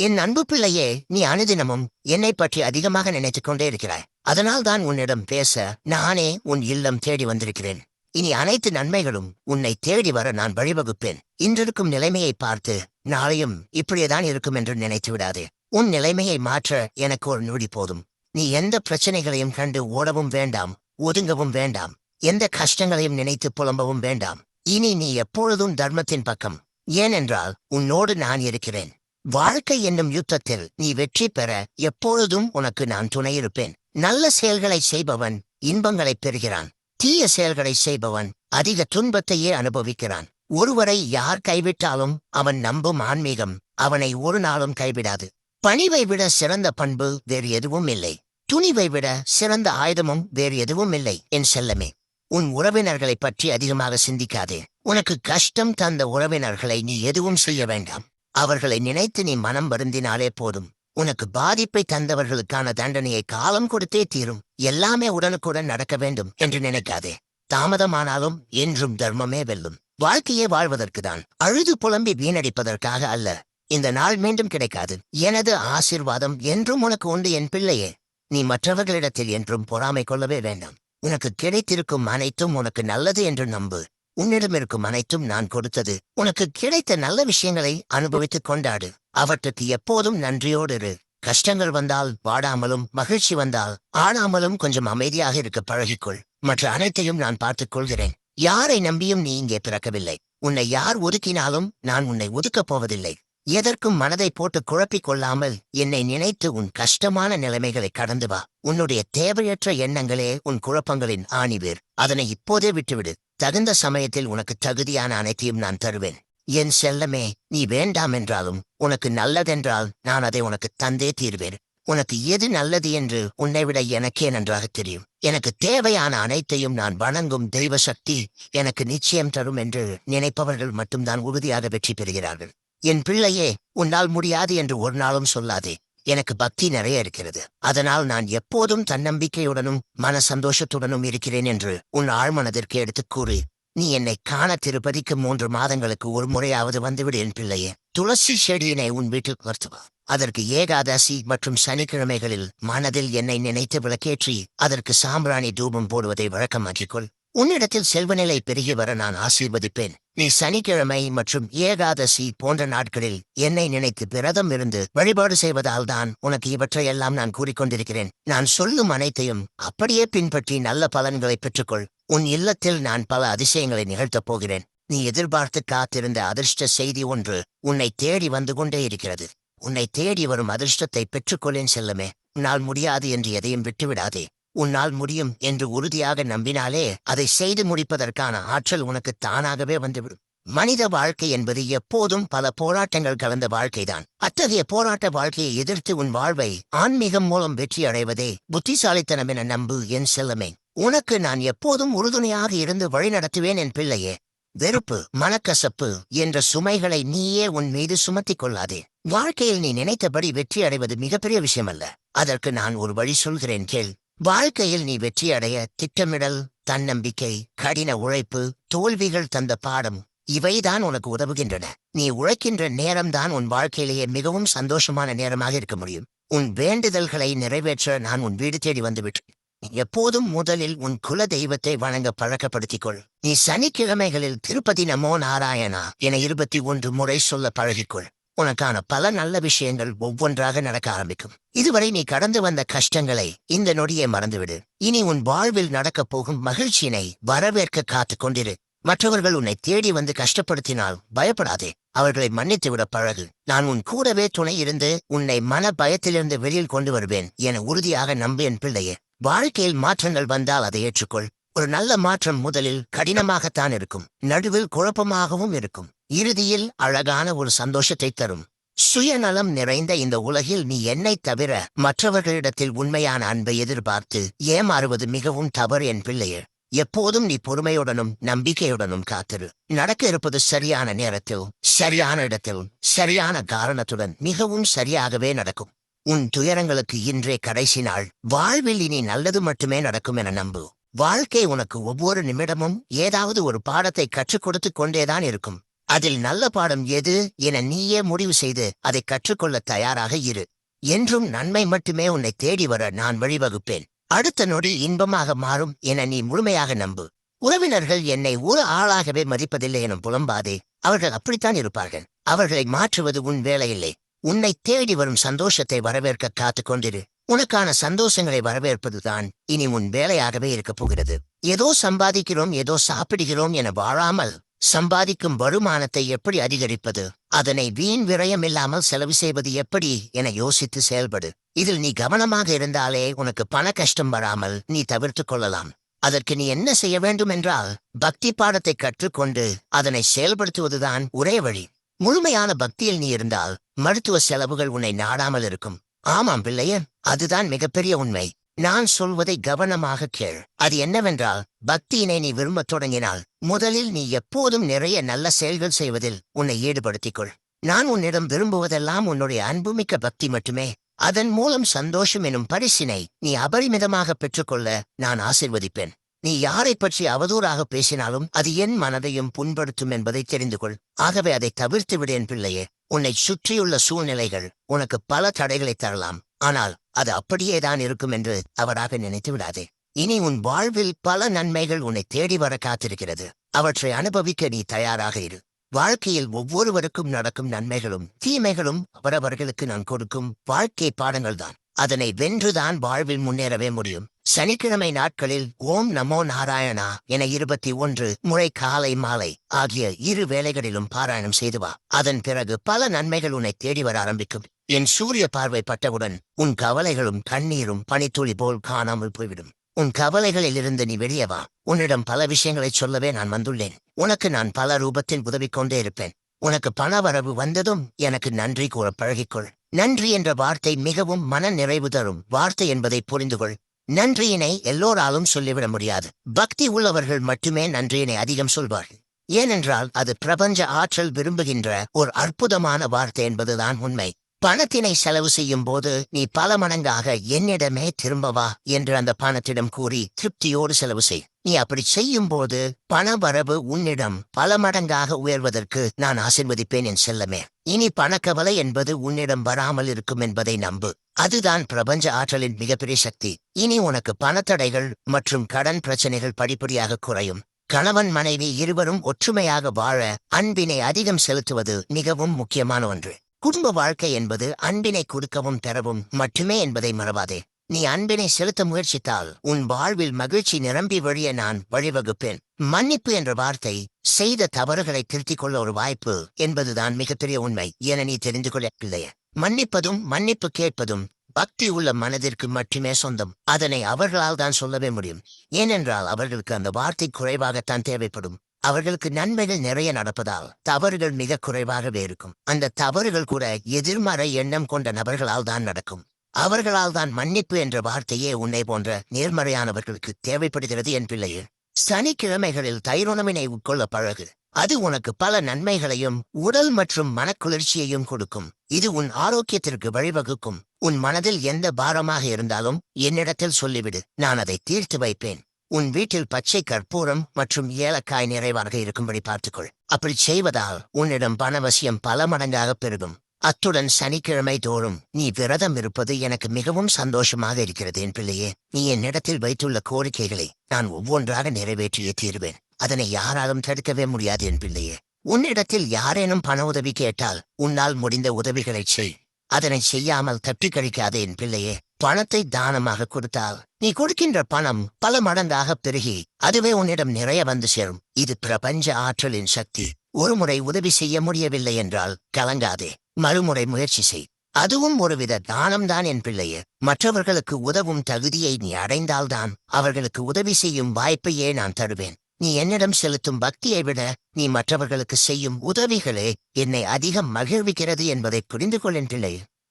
என் அன்பு பிள்ளையே நீ அனுதினமும் என்னை பற்றி அதிகமாக நினைத்துக் கொண்டே இருக்கிறாய். அதனால் தான் உன்னிடம் பேச நானே உன் இல்லம் தேடி வந்திருக்கிறேன். இனி அனைத்து நன்மைகளும் உன்னை தேடி வர நான் வழிவகுப்பேன். இன்றிருக்கும் நிலைமையை பார்த்து நாளையும் இப்படியேதான் இருக்கும் என்று நினைத்து விடாதே. உன் நிலைமையை மாற்ற எனக்கு ஒரு நொடி போதும். நீ எந்த பிரச்சனைகளையும் கண்டு ஓடவும் வேண்டாம் ஒதுங்கவும் வேண்டாம். எந்த கஷ்டங்களையும் நினைத்து புலம்பவும் வேண்டாம். இனி நீ எப்பொழுதும் தர்மத்தின் பக்கம். ஏனென்றால் உன்னோடு நான் இருக்கிறேன். வாழ்க்கை என்னும் யுத்தத்தில் நீ வெற்றி பெற எப்பொழுதும் உனக்கு நான் துணையிருப்பேன் நல்ல செயல்களை செய்பவன் இன்பங்களைப் பெறுகிறான். தீய செயல்களை செய்பவன் அதிக துன்பத்தையே அனுபவிக்கிறான். ஒருவரை யார் கைவிட்டாலும் அவன் நம்பும் ஆன்மீகம் அவனை ஒரு நாளும் கைவிடாது. பணிவை விட சிறந்த பண்பு வேறு எதுவும் இல்லை. துணிவை விட சிறந்த ஆயுதமும் வேறு எதுவும் இல்லை. என் செல்லமே உன் உறவினர்களைப் பற்றி அதிகமாக சிந்திக்காதே. உனக்கு கஷ்டம் தந்த உறவினர்களை நீ எதுவும் செய்ய வேண்டாம். அவர்களை நினைத்து நீ மனம் வருந்தினாலே போதும். உனக்கு பாதிப்பை தந்தவர்களுக்கான தண்டனையை காலம் கொடுத்தே தீரும். எல்லாமே உடனுக்குடன் நடக்க வேண்டும் என்று நினைக்காதே. தாமதமானாலும் என்றும் தர்மமே வெல்லும். வாழ்க்கையே வாழ்வதற்குதான் அழுது புலம்பி வீணடிப்பதற்காக அல்ல. இந்த நாள் மீண்டும் கிடைக்காது. எனது ஆசிர்வாதம் என்றும் உனக்கு உண்டு என் பிள்ளையே. நீ மற்றவர்களிடத்தில் என்றும் பொறாமை கொள்ளவே வேண்டாம். உனக்கு கிடைத்திருக்கும் அனைத்தும் உனக்கு நல்லது என்று நம்பு. உன்னிடம் இருக்கும் அனைத்தும் நான் கொடுத்தது. உனக்கு கிடைத்த நல்ல விஷயங்களை அனுபவித்துக் கொண்டாடு. அவற்றுக்கு எப்போதும் நன்றியோடு இரு. கஷ்டங்கள் வந்தால் வாடாமலும் மகிழ்ச்சி வந்தால் ஆடாமலும் கொஞ்சம் அமைதியாக இருக்க பழகிக்கொள். மற்ற அனைத்தையும் நான் பார்த்துக் கொள்கிறேன். யாரை நம்பியும் நீ இங்கே பிறக்கவில்லை. உன்னை யார் ஒதுக்கினாலும் நான் உன்னை ஒதுக்கப் போவதில்லை. எதற்கும் மனதை போட்டு குழப்பிக் கொள்ளாமல் என்னை நினைத்து உன் கஷ்டமான நிலைமைகளை கடந்து வா. உன்னுடைய தேவையற்ற எண்ணங்களே உன் குழப்பங்களின் ஆணிவேர். அதனை இப்போதே விட்டுவிடு. தகுந்த சமயத்தில் உனக்கு தகுதியான அனைத்தையும் நான் தருவேன். என் செல்லமே நீ வேண்டாம் என்றாலும் உனக்கு நல்லதென்றால் நான் அதை உனக்கு தந்தே தீர்வேன். உனக்கு எது நல்லது என்று உன்னை விட எனக்கே நன்றாக தெரியும். எனக்கு தேவையான அனைத்தையும் நான் வணங்கும் தெய்வ சக்தி எனக்கு நிச்சயம் தரும் என்று நினைப்பவர்கள் மட்டும்தான் உறுதியாக வெற்றி பெறுகிறார்கள். என் பிள்ளையே உன்னால் முடியாது என்று ஒரு நாளும் சொல்லாதே. எனக்கு பக்தி நிறைய இருக்கிறது. அதனால் நான் எப்போதும் தன்னம்பிக்கையுடனும் மன சந்தோஷத்துடனும் இருக்கிறேன் என்று உன் ஆழ்மனதிற்கு எடுத்துக் கூறி நீ என்னை காண திருப்பதிக்கு மூன்று மாதங்களுக்கு ஒரு முறையாவது வந்துவிடு என் பிள்ளையே. துளசி செடியினை உன் வீட்டில் வளர்த்துவா. அதற்கு ஏகாதசி மற்றும் சனிக்கிழமைகளில் மனதில் என்னை நினைத்து விளக்கேற்றி அதற்கு சாம்பிராணி தூபம் போடுவதை வழக்கமாக்கிக்கொள் உன்னிடத்தில் செல்வநிலை பெருகி வர நான் ஆசீர்வதிப்பேன். நீ சனிக்கிழமை மற்றும் ஏகாதசி போன்ற நாட்களில் என்னை நினைத்து பிரதம் இருந்து வழிபாடு செய்வதால் தான் உனக்கு இவற்றையெல்லாம் நான் கூறிக்கொண்டிருக்கிறேன். நான் சொல்லும் அனைத்தையும் அப்படியே பின்பற்றி நல்ல பலன்களை பெற்றுக்கொள். உன் இல்லத்தில் நான் பல அதிசயங்களை நிகழ்த்தப் போகிறேன். நீ எதிர்பார்த்து காத்திருந்த அதிர்ஷ்ட செய்தி ஒன்று உன்னை தேடி வந்து கொண்டே இருக்கிறது. உன்னை தேடி வரும் அதிர்ஷ்டத்தை பெற்றுக்கொள்ளேன் செல்லமே. உன்னால் முடியாது என்று எதையும் விட்டுவிடாதே. உன்னால் முடியும் என்று உறுதியாக நம்பினாலே அதை செய்து முடிப்பதற்கான ஆற்றல் உனக்கு தானாகவே வந்துவிடும். மனித வாழ்க்கை என்பது எப்போதும் பல போராட்டங்கள் கலந்த வாழ்க்கைதான். அத்தகைய போராட்ட வாழ்க்கையை எதிர்த்து உன் வாழ்வை ஆன்மீகம் மூலம் வெற்றி அடைவதே புத்திசாலித்தனம் என நம்பு என் செல்லமே. உனக்கு நான் எப்போதும் உறுதுணையாக இருந்து வழிநடத்துவேன் என் பிள்ளையே. வெறுப்பு மனக்கசப்பு என்ற சுமைகளை நீயே உன் மீது சுமத்திக் கொள்ளாதே. வாழ்க்கையில் நீ நினைத்தபடி வெற்றி அடைவது மிகப்பெரிய விஷயமல்ல. அதற்கு நான் ஒரு வழி சொல்கிறேன் கேள். வாழ்க்கையில் நீ வெற்றியடைய திட்டமிடல் தன்னம்பிக்கை கடின உழைப்பு தோல்விகள் தந்த பாடம் இவைதான் உனக்கு உதவுகின்றன. நீ உழைக்கின்ற நேரம்தான் உன் வாழ்க்கையிலேயே மிகவும் சந்தோஷமான நேரமாக இருக்க முடியும். உன் வேண்டுதல்களை நிறைவேற்ற நான் உன் வீடு தேடி வந்துவிட்டேன். எப்போதும் முதலில் உன் குல தெய்வத்தை வணங்க பழக்கப்படுத்திக் கொள் நீ சனிக்கிழமைகளில் திருப்பதி நமோ நாராயணா என இருபத்தி ஒன்று முறை சொல்ல பழகிக்கொள். உனக்கான பல நல்ல விஷயங்கள் ஒவ்வொன்றாக நடக்க ஆரம்பிக்கும். இதுவரை நீ கடந்து வந்த கஷ்டங்களை இந்த நொடியை மறந்துவிடு. இனி உன் வாழ்வில் நடக்கப் போகும் மகிழ்ச்சியினை வரவேற்க காத்துக் கொண்டிரு. மற்றவர்கள் உன்னை தேடி வந்து கஷ்டப்படுத்தினால் பயப்படாதே. அவர்களை மன்னித்து விட பழகு. நான் உன் கூடவே துணை இருந்து உன்னை மன பயத்திலிருந்து வெளியில் கொண்டு வருவேன் என உறுதியாக நம்பு என் பிள்ளையே. வாழ்க்கையில் மாற்றங்கள் வந்தால் அதை ஏற்றுக்கொள். ஒரு நல்ல மாற்றம் முதலில் கடினமாகத்தான் இருக்கும். நடுவில் குழப்பமாகவும் இருக்கும். இறுதியில் அழகான ஒரு சந்தோஷத்தை தரும். சுயநலம் நிறைந்த இந்த உலகில் நீ என்னை தவிர மற்றவர்களிடத்தில் உண்மையான அன்பை எதிர்பார்த்து ஏமாறுவது மிகவும் தவறு என் பிள்ளையே. எப்போதும் நீ பொறுமையுடனும் நம்பிக்கையுடனும் காத்திரு. நடக்க இருப்பது சரியான நேரத்தில் சரியான இடத்தில் சரியான காரணத்துடன் மிகவும் சரியாகவே நடக்கும். உன் துயரங்களுக்கு இன்றே கடைசி நாள். வாழ்வில் இனி நல்லது மட்டுமே நடக்கும் என நம்பு. வாழ்க்கை உனக்கு ஒவ்வொரு நிமிடமும் ஏதாவது ஒரு பாடத்தை கற்றுக் கொடுத்துக் கொண்டேதான் இருக்கும். அதில் நல்ல பாடம் எது என நீயே முடிவு செய்து அதை கற்றுக்கொள்ள தயாராக இரு. என்றும் நன்மை மட்டுமே உன்னை தேடி வர நான் வழிவகுப்பேன். அடுத்த நொடி இன்பமாக மாறும் என நீ முழுமையாக நம்பு. உறவினர்கள் என்னை ஒரு ஆளாகவே மதிப்பதில்லை எனும் புலம்பாதே. அவர்கள் அப்படித்தான் இருப்பார்கள். அவர்களை மாற்றுவது உன் வேலையில்லை. உன்னை தேடி வரும் சந்தோஷத்தை வரவேற்க காத்துக் கொண்டிரு. உனக்கான சந்தோஷங்களை வரவேற்பதுதான் இனி உன் வேலையாகவே இருக்கப் போகிறது. ஏதோ சம்பாதிக்கிறோம் ஏதோ சாப்பிடுகிறோம் என வாழாமல் சம்பாதிக்கும் வருமானத்தை எப்படி அதிகரிப்பது? அதனை வீண் விரயம் இல்லாமல் செலவு செய்வது எப்படி? என யோசித்து செயல்படு. இதில் நீ கவனமாக இருந்தாலே உனக்கு பண கஷ்டம் வராமல் நீ தவிர்த்துக் கொள்ளலாம். அதற்கு நீ என்ன செய்ய வேண்டும் என்றால் பக்தி பாடத்தை கற்றுக்கொண்டு அதனை செயல்படுத்துவதுதான் ஒரே வழி. முழுமையான பக்தியில் நீ இருந்தால் மருத்துவ செலவுகள் உன்னை நாடாமல் இருக்கும். ஆமாம் பிள்ளையே அதுதான் மிகப்பெரிய உண்மை. நான் சொல்வதை கவனமாக கேள். அது என்னவென்றால் பக்தியினை நீ விரும்பத் தொடங்கினால் முதலில் நீ எப்போதும் நிறைய நல்ல செயல்கள் செய்வதில் உன்னை ஈடுபடுத்திக் கொள் நான் உன்னிடம் விரும்புவதெல்லாம் உன்னுடைய அன்புமிக்க பக்தி மட்டுமே. அதன் மூலம் சந்தோஷம் எனும் பரிசினை நீ அபரிமிதமாக பெற்றுக்கொள்ள நான் ஆசிர்வதிப்பேன். நீ யாரை பற்றி அவதூறாக பேசினாலும் அது என் மனதையும் புண்படுத்தும் என்பதை தெரிந்து கொள். ஆகவே அதை தவிர்த்து விடேன் பிள்ளையே. உன்னை சுற்றியுள்ள சூழ்நிலைகள் உனக்கு பல தடைகளை தரலாம். ஆனால் அது அப்படியேதான் இருக்கும் என்று அவராக நினைத்து விடாதே. இனி உன் வாழ்வில் பல நன்மைகள் உன்னை தேடி வர காத்திருக்கிறது. அவற்றை அனுபவிக்க நீ தயாராக இரு. வாழ்க்கையில் ஒவ்வொருவருக்கும் நடக்கும் நன்மைகளும் தீமைகளும் அவரவர்களுக்கு நான் கொடுக்கும் வாழ்க்கை பாடங்கள்தான். அதனை வென்றுதான் வாழ்வில் முன்னேறவே முடியும். சனிக்கிழமை நாட்களில் ஓம் நமோ நாராயணா என இருபத்தி ஒன்று முறை காலை மாலை ஆகிய இரு வேளைகளிலும் பாராயணம் செய்து வா. அதன் பிறகு பல நன்மைகள் உன்னை தேடி வர ஆரம்பிக்கும். என் சூரிய பார்வை பட்டவுடன் உன் கவலைகளும் கண்ணீரும் பனித்துளி போல் காணாமல் போய்விடும். உன் கவலைகளில் இருந்து நீ வெளியே வா. உன்னிடம் பல விஷயங்களை சொல்லவே நான் வந்துள்ளேன். உனக்கு நான் பல ரூபத்தில் உதவி கொண்டே இருப்பேன். உனக்கு பணவரவு வந்ததும் எனக்கு நன்றி கூற பழகிக்கொள். நன்றி என்ற வார்த்தை மிகவும் மன நிறைவு தரும் வார்த்தை என்பதை புரிந்துகொள். நன்றியினை எல்லோராலும் சொல்லிவிட முடியாது. பக்தி உள்ளவர்கள் மட்டுமே நன்றியினை அதிகம் சொல்வார்கள். ஏனென்றால் அது பிரபஞ்ச ஆற்றல் விரும்புகின்ற ஒரு அற்புதமான வார்த்தை என்பதுதான் உண்மை. பணத்தினை செலவு செய்யும் போது நீ பல மடங்காக என்னிடமே திரும்பவா என்று அந்த பணத்திடம் கூறி திருப்தியோடு செலவு செய். நீ அப்படி செய்யும் போது பண வரவு உன்னிடம் பல மடங்காக உயர்வதற்கு நான் ஆசிர்வதிப்பேன் என் செல்லமே. இனி பணக்கவலை என்பது உன்னிடம் வராமல் இருக்கும் என்பதை நம்பு. அதுதான் பிரபஞ்ச ஆற்றலின் மிகப்பெரிய சக்தி. இனி உனக்கு பணத்தடைகள் மற்றும் கடன் பிரச்சனைகள் படிப்படியாக குறையும். கணவன் மனைவி இருவரும் ஒற்றுமையாக வாழ அன்பினை அதிகம் செலுத்துவது மிகவும் முக்கியமான ஒன்று. குடும்ப வாழ்க்கை என்பது அன்பினை கொடுக்கவும் பெறவும் மட்டுமே என்பதை மறவாதே. நீ அன்பினை செலுத்த முயற்சித்தால் உன் வாழ்வில் மகிழ்ச்சி நிரம்பி வழிய நான் வழிவகுப்பேன். மன்னிப்பு என்ற வார்த்தை செய்த தவறுகளை திருத்திக் கொள்ள ஒரு வாய்ப்பு என்பதுதான் மிகப்பெரிய உண்மை என நீ தெரிந்து கொள்ளவில்லையே மன்னிப்பதும் மன்னிப்பு கேட்பதும் பக்தி உள்ள மனதிற்கு மட்டுமே சொந்தம். அதனை அவர்களால் தான் சொல்லவே முடியும். ஏனென்றால் அவர்களுக்கு அந்த வார்த்தை குறைவாகத்தான் தேவைப்படும். அவர்களுக்கு நன்மைகள் நிறைய நடப்பதால் தவறுகள் மிக குறைவாகவே இருக்கும் அந்த தவறுகள் கூட எதிர்மறை எண்ணம் கொண்ட நபர்களால் தான் நடக்கும். அவர்களால் தான் மன்னிப்பு என்ற வார்த்தையே உன்னை போன்ற நேர்மறையானவர்களுக்கு தேவைப்படுகிறது என் பிள்ளையே. சனிக்கிழமைகளில் தைரோனமினை உட்கொள்ள பழகு. அது உனக்கு பல நன்மைகளையும் உடல் மற்றும் மனக்குளிர்ச்சியையும் கொடுக்கும். இது உன் ஆரோக்கியத்திற்கு வழிவகுக்கும். உன் மனதில் எந்த பாரமாக இருந்தாலும் என்னிடத்தில் சொல்லிவிடு. நான் அதை தீர்த்து வைப்பேன். உன் வீட்டில் பச்சை கற்பூரம் மற்றும் ஏலக்காய் நிறைவாக இருக்கும்படி பார்த்துக்கொள். அப்படி செய்வதால் உன்னிடம் பணவசியம் பல மடங்காக பெருகும். அத்துடன் சனிக்கிழமை தோறும் நீ விரதம் இருப்பது எனக்கு மிகவும் சந்தோஷமாக இருக்கிறது என் பிள்ளையே. நீ என்னிடத்தில் வைத்துள்ள கோரிக்கைகளை நான் ஒவ்வொன்றாக நிறைவேற்றியே தீருவேன். அதனை யாராலும் தடுக்கவே முடியாது என் பிள்ளையே. உன்னிடத்தில் யாரேனும் பண உதவி கேட்டால் உன்னால் முடிந்த உதவிகளைச் செய். அதனை செய்யாமல் தப்பி கழிக்காதே என் பிள்ளையே. பணத்தை தானமாக கொடுத்தால் நீ கொடுக்கின்ற பணம் பல மடங்காக பெருகி அதுவே உன்னிடம் நிறைய வந்து சேரும். இது பிரபஞ்ச ஆற்றலின் சக்தி. ஒருமுறை உதவி செய்ய முடியவில்லை என்றால் கலங்காதே. மறுமுறை முயற்சி செய். அதுவும் ஒருவித தானம்தான் என் பிள்ளையே. மற்றவர்களுக்கு உதவும் தகுதியை நீ அடைந்தால்தான் அவர்களுக்கு உதவி செய்யும் வாய்ப்பையே நான் தருவேன். நீ என்னிடம் செலுத்தும் பக்தியை விட நீ மற்றவர்களுக்கு செய்யும் உதவிகளே என்னை அதிகம் மகிழ்விக்கிறது என்பதை புரிந்து கொள்ளின்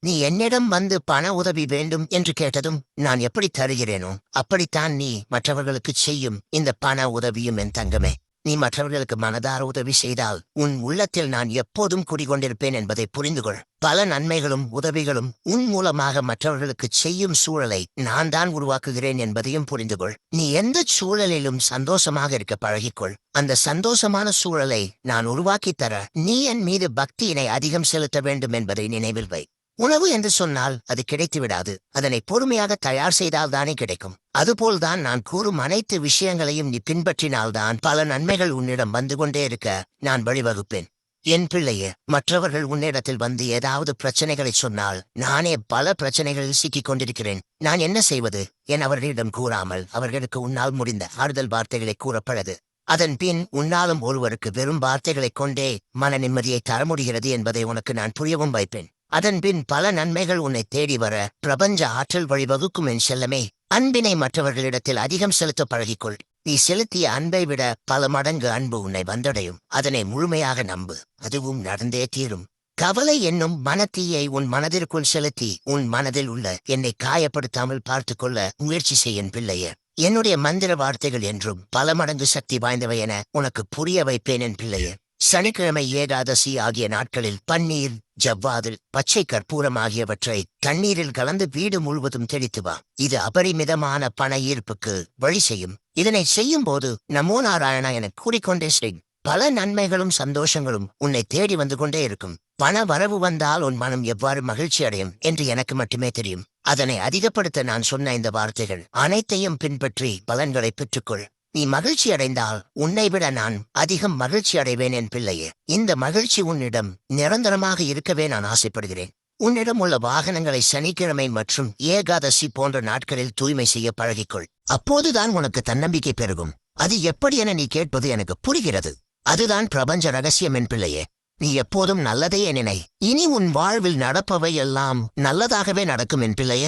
நீ என்னிடம் வந்து பண உதவி வேண்டும் என்று கேட்டதும் நான் எப்படி தருகிறேனோ அப்படித்தான் நீ மற்றவர்களுக்கு செய்யும் இந்த பண உதவியும் என் தங்கமே. நீ மற்றவர்களுக்கு மனதார உதவி செய்தால் உன் உள்ளத்தில் நான் எப்போதும் குடிகொண்டிருப்பேன் என்பதை புரிந்து கொள் பல நன்மைகளும் உதவிகளும் உன் மூலமாக மற்றவர்களுக்கு செய்யும் சூழலை நான் தான் உருவாக்குகிறேன் என்பதையும் புரிந்து கொள் நீ எந்த சூழலிலும் சந்தோஷமாக இருக்க பழகிக்கொள். அந்த சந்தோஷமான சூழலை நான் உருவாக்கித் தர நீ என் மீது பக்தியினை அதிகம் செலுத்த வேண்டும் என்பதை நினைவில் வை. உணவு என்று சொன்னால் அது கிடைத்து விடாது. அதனை பொறுமையாக தயார் செய்தால் தானே கிடைக்கும். அதுபோல்தான் நான் கூறும் அனைத்து விஷயங்களையும் நீ பின்பற்றினால்தான் பல நன்மைகள் உன்னிடம் வந்து கொண்டே இருக்க நான் வழிவகுப்பேன். என் பிள்ளையே மற்றவர்கள் உன்னிடத்தில் வந்து ஏதாவது பிரச்சனைகளை சொன்னால் நானே பல பிரச்சனைகளில் சிக்கிக் கொண்டிருக்கிறேன். நான் என்ன செய்வது? என் அவர்களிடம் கூறாமல் அவர்களுக்கு உன்னால் முடிந்த ஆறுதல் வார்த்தைகளை கூறப்பழது அதன் பின் உன்னாலும் ஒருவருக்கு வெறும் வார்த்தைகளைக் கொண்டே மன நிம்மதியை தர முடிகிறது என்பதை உனக்கு நான் புரியவும் வைப்பேன். அதன்பின் பல நன்மைகள் உன்னை தேடி வர பிரபஞ்ச ஆற்றல் வழிவகுக்கும் என் செல்லமே. அன்பினை மற்றவர்களிடத்தில் அதிகம் செலுத்த பழகிக்கொள். நீ செலுத்திய அன்பை விட பல மடங்கு அன்பு உன்னை வந்தடையும். அதனை முழுமையாக நம்பு. அதுவும் நடந்தே தீரும். கவலை என்னும் மனத்தீயை உன் மனதிற்குள் செலுத்தி உன் மனதில் உள்ள என்னை காயப்படுத்தாமல் பார்த்துக்கொள்ள முயற்சி செய்யும் பிள்ளையே. என்னுடைய மந்திர வார்த்தைகள் என்றும் பல மடங்கு சக்தி வாய்ந்தவை என உனக்கு புரிய வைப்பேன் என் பிள்ளையே. சனிக்கிழமை ஏகாதசி ஆகிய நாட்களில் பன்னீர் ஜவ்வாது பச்சை கற்பூரம் ஆகியவற்றை தண்ணீரில் கலந்து வீடு முழுவதும் தெளித்து வா. இது அபரிமிதமான பண ஈர்ப்புக்கு வழி செய்யும். இதனை செய்யும் போது நமோ நாராயணா என கூறிக்கொண்டே ஸ்ரீ பல நன்மைகளும் சந்தோஷங்களும் உன்னை தேடி வந்து கொண்டே இருக்கும். பண வரவு வந்தால் உன் மனம் எவ்வாறு மகிழ்ச்சி அடையும் என்று எனக்கு மட்டுமே தெரியும். அதனை அதிகப்படுத்த நான் சொன்ன இந்த வார்த்தைகள் அனைத்தையும் பின்பற்றி பலன்களை பெற்றுக்கொள். நீ மகிழ்ச்சி அடைந்தால் உன்னை விட நான் அதிகம் மகிழ்ச்சி அடைவேன் என் பிள்ளையே. இந்த மகிழ்ச்சி உன்னிடம் நிரந்தரமாக இருக்கவே நான் ஆசைப்படுகிறேன். உன்னிடம் உள்ள வாகனங்களை சனிக்கிழமை மற்றும் ஏகாதசி போன்ற நாட்களில் தூய்மை செய்ய பழகிக்கொள். அப்போதுதான் உனக்கு தன்னம்பிக்கை பெருகும். அது எப்படி என நீ கேட்பது எனக்கு புரிகிறது. அதுதான் பிரபஞ்ச ரகசியம் என் பிள்ளையே. நீ எப்போதும் நல்லதையே நினை இனி உன் வாழ்வில் நடப்பவை எல்லாம் நல்லதாகவே நடக்கும் என் பிள்ளையே.